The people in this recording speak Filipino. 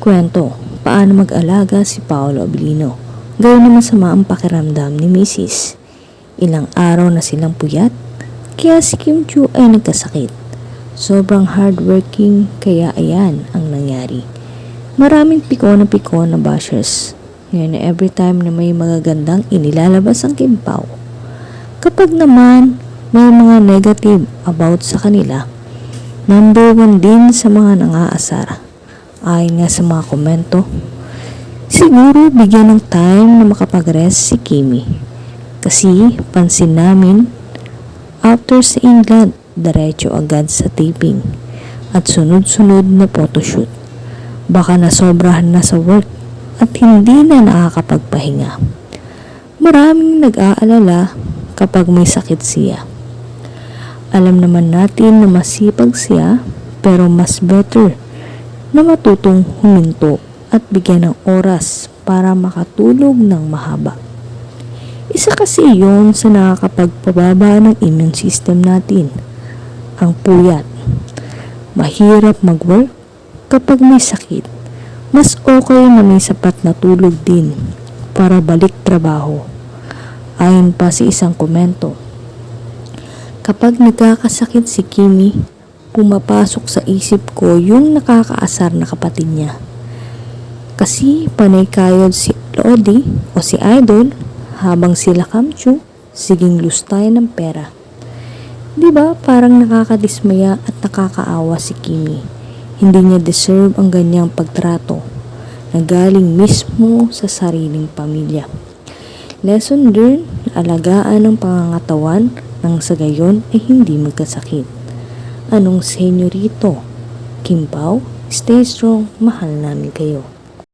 Kwento, paano mag-alaga si Paolo Abilino. Gayun naman sama ang pakiramdam ni Mrs. Ilang araw na silang puyat, kaya si Kim Chu ay nagkasakit. Sobrang hardworking, kaya ayan ang nangyari. Maraming piko na piko na bashers. Ngayon every time na may magagandang inilalabas ang Kim Pao. Kapag naman may mga negative about sa kanila, number one din sa mga nangaasar. Ayon nga sa mga komento, siguro bigyan ng time na makapag-rest si Kimi. Kasi pansin namin, after sa England, diretso agad sa taping at sunod-sunod na photoshoot. Baka nasobrahan na sa work at hindi na nakakapagpahinga. Maraming nag-aalala kapag may sakit siya. Alam naman natin na masipag siya pero mas better na matutong huminto at bigyan ng oras para makatulog ng mahaba. Isa kasi yon sa nakakapagpababa ng immune system natin, ang puyat. Mahirap mag-work kapag may sakit. Mas okay na may sapat na tulog din para balik trabaho. Ayon pa sa isang komento, Kapag nagkakasakit si Kimi, pumapasok sa isip ko yung nakakaasar na kapatid niya. Kasi panay kayod si Lodi o si Idol habang sila Kamchu siging lustay ng pera. 'Di ba parang nakakadismaya at nakakaawa si Kimi. Hindi niya deserve ang ganyang pagtrato na galing mismo sa sariling pamilya. Lesson learned, alagaan ang pangangatawan nang sa gayon ay hindi magkasakit. Anong senyorito? Kim Pao, stay strong, mahal namin kayo.